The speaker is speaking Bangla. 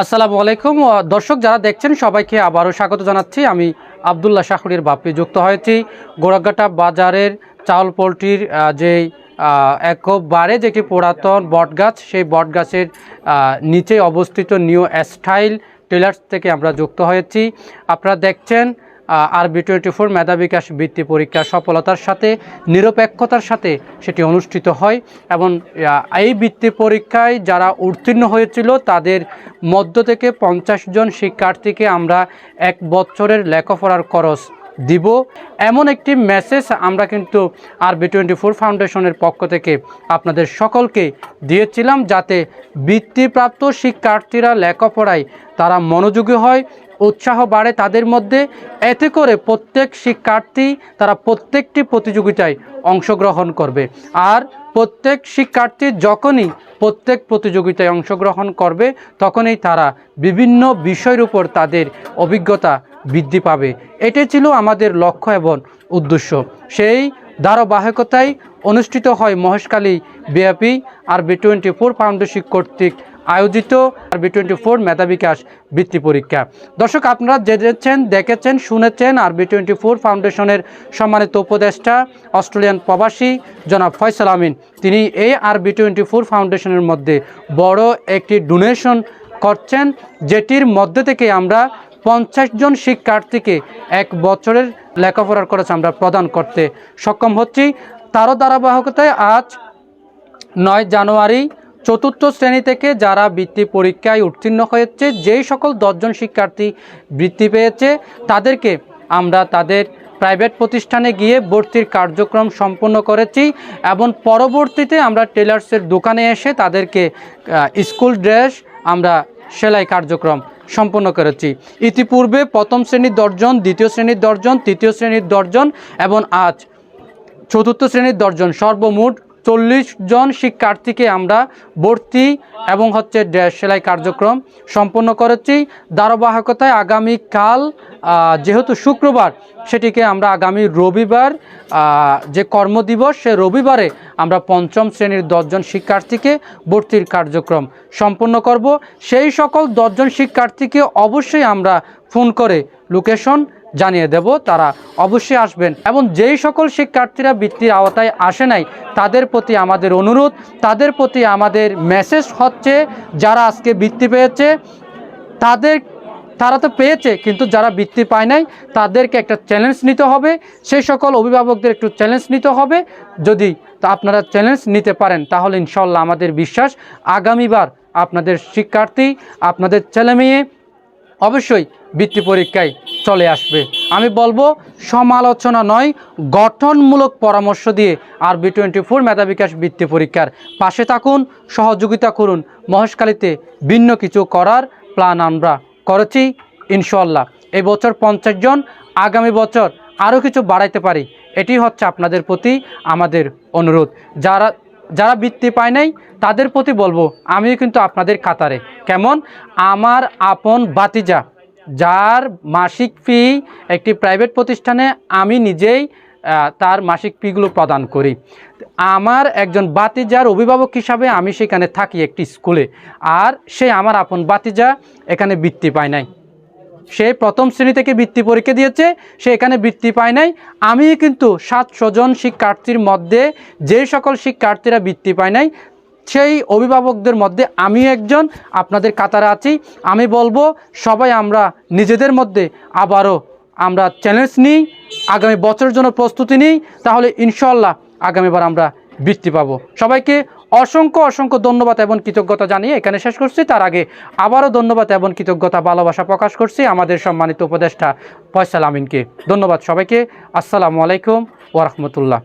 আসসালামু আলাইকুম। দর্শক যারা দেখছেন, সবাইকে আবারও স্বাগত জানাচ্ছি। আমি আবদুল্লাহ শাহরির বাপ্পি যুক্ত হয়েছি। গোড়াঘাটা বাজারের চাউল পোলট্রির যেই একবারে যেটি পুরাতন বটগাছ, সেই বটগাছের নিচে অবস্থিত নিউ স্টাইল টেলার্স থেকে আমরা যুক্ত হয়েছি। আপনারা দেখছেন আর বি টোয়েন্টি ফোর মেধা বিকাশ বৃত্তি পরীক্ষা সফলতার সাথে, নিরপেক্ষতার সাথে সেটি অনুষ্ঠিত হয় এবং এই বৃত্তি পরীক্ষায় যারা উত্তীর্ণ হয়েছিল তাদের মধ্য থেকে পঞ্চাশ জন শিক্ষার্থীকে আমরা এক বছরের লেখাপড়ার খরচ দিব। এমন একটি মেসেজ আমরা কিন্তু আর বি টোয়েন্টি ফোর ফাউন্ডেশনের পক্ষ থেকে আপনাদের সকলকে দিয়েছিলাম যাতে বৃত্তিপ্রাপ্ত শিক্ষার্থীরা লেখাপড়ায় তারা মনোযোগী হয়, উৎসাহ বাড়ে তাদের মধ্যে। এতে করে প্রত্যেক শিক্ষার্থী তারা প্রত্যেকটি প্রতিযোগিতায় অংশগ্রহণ করবে। আর প্রত্যেক শিক্ষার্থী যখনই প্রত্যেক প্রতিযোগিতায় অংশগ্রহণ করবে, তখনই তারা বিভিন্ন বিষয়ের উপর তাদের অভিজ্ঞতা বৃদ্ধি পাবে। এটাই ছিল আমাদের লক্ষ্য এবং উদ্দেশ্য। সেই ধারাবাহিকতায় অনুষ্ঠিত হয় Maheshkhali BAP R B twenty four foundation কর্তৃক আয়োজিত আর বি টোয়েন্টি ফোর মেধা বিকাশ বৃত্তি পরীক্ষা। দর্শক, আপনারা জেনেছেন, দেখেছেন, শুনেছেন আর বি টোয়েন্টি ফোর ফাউন্ডেশনের সম্মানিত উপদেষ্টা, অস্ট্রেলিয়ান প্রবাসী জনাব ফয়সাল আমিন। তিনি এই আর বি টোয়েন্টি ফোর ফাউন্ডেশনের মধ্যে বড় একটি ডোনেশন করছেন, যেটির মধ্যে থেকে আমরা পঞ্চাশ জন শিক্ষার্থীকে এক বছরের লেখাপড়ার খরচ আমরা প্রদান করতে সক্ষম হচ্ছি। তারও ধারাবাহিকতায় আজ নয় জানুয়ারি চতুর্থ শ্রেণি থেকে যারা বৃত্তি পরীক্ষায় উত্তীর্ণ হয়েছে যেই সকল দশজন শিক্ষার্থী বৃত্তি পেয়েছে, তাদেরকে আমরা তাদের প্রাইভেট প্রতিষ্ঠানে গিয়ে ভর্তির কার্যক্রম সম্পন্ন করেছি এবং পরবর্তীতে আমরা টেলার্সের দোকানে এসে তাদেরকে স্কুল ড্রেস আমরা সেলাই কার্যক্রম সম্পন্ন করেছি। ইতিপূর্বে প্রথম শ্রেণির দর্জন দ্বিতীয় শ্রেণির দশজন, তৃতীয় শ্রেণির দর্জন এবং আজ চতুর্থ শ্রেণির দশজন সর্বমোট চল্লিশ জন শিক্ষার্থীকে আমরা ভর্তি এবং হচ্ছে ড্রেস সেলাই কার্যক্রম সম্পন্ন করেছি। ধারাবাহিকতায় আগামীকাল যেহেতু শুক্রবার, সেটিকে আমরা আগামী রবিবার যে কর্মদিবস, সে রবিবারে আমরা পঞ্চম শ্রেণির দশজন শিক্ষার্থীকে ভর্তির কার্যক্রম সম্পন্ন করব। সেই সকল দশজন শিক্ষার্থীকে অবশ্যই আমরা ফোন করে লোকেশন জানিয়ে দেব, তারা অবশ্যই আসবেন। এবং যেই সকল শিক্ষার্থীরা বৃত্তির আওতায় আসে নাই, তাদের প্রতি আমাদের অনুরোধ, তাদের প্রতি আমাদের মেসেজ হচ্ছে, যারা আজকে বৃত্তি পেয়েছে, তাদের, তারা তো পেয়েছে, কিন্তু যারা বৃত্তি পায় নাই, তাদেরকে একটা চ্যালেঞ্জ নিতে হবে। সেই সকল অভিভাবকদের একটু চ্যালেঞ্জ নিতে হবে। যদি আপনারা চ্যালেঞ্জ নিতে পারেন, তাহলে ইনশাল্লাহ আমাদের বিশ্বাস, আগামীবার আপনাদের শিক্ষার্থী, আপনাদের ছেলেমেয়ে অবশ্যই বৃত্তি পরীক্ষায় চলে আসবে। আমি বলব, সমালোচনা নয়, গঠনমূলক পরামর্শ দিয়ে আর বি টোয়েন্টি ফোর মেধা বিকাশ বৃত্তি পরীক্ষার পাশে থাকুন, সহযোগিতা করুন, মহেশখালীতে ভিন্ন কিছু করার প্ল্যান আমরা করেছি ইনশাল্লাহ এই বছর পঞ্চাশ জন, আগামী বছর আরও কিছু বাড়াইতে পারি, এটি হচ্ছে আপনাদের প্রতি আমাদের অনুরোধ। যারা যারা বৃত্তি পায় নাই, তাদের প্রতি বলব, আমিও কিন্তু আপনাদের কাতারে। কেমন? আমার আপন বাতিজা যার মাসিক ফি একটি প্রাইভেট প্রতিষ্ঠানে আমি নিজেই তার মাসিক ফিগুলো প্রদান করি। আমার একজন বাতিজার অভিভাবক হিসাবে আমি সেখানে থাকি একটি স্কুলে, আর সে আমার আপন বাতিজা এখানে বৃত্তি পায় নাই। সে প্রথম শ্রেণি থেকে বৃত্তি পরীক্ষা দিয়েছে, সে এখানে বৃত্তি পায় নাই। আমি কিন্তু সাতশো জন শিক্ষার্থীর মধ্যে যে সকল শিক্ষার্থীরা বৃত্তি পায় নাই, সেই অভিভাবকদের মধ্যে আমি একজন, আপনাদের কাতারে আছি। আমি বলব, সবাই আমরা নিজেদের মধ্যে আবারও আমরা চ্যালেঞ্জ নিই, আগামী বছরের জন্য প্রস্তুতি নিই, তাহলে ইনশাল্লাহ আগামীবার আমরা বৃত্তি পাবো। সবাইকে অসংখ্য অসংখ্য ধন্যবাদ এবং কৃতজ্ঞতা জানিয়ে এখানে শেষ করছি। তার আগে আবারও ধন্যবাদ এবং কৃতজ্ঞতা, ভালোবাসা প্রকাশ করছি আমাদের সম্মানিত উপদেষ্টা ফয়সাল আমিনকে। ধন্যবাদ সবাইকে। আসসালামু আলাইকুম ওরহমতুল্লাহ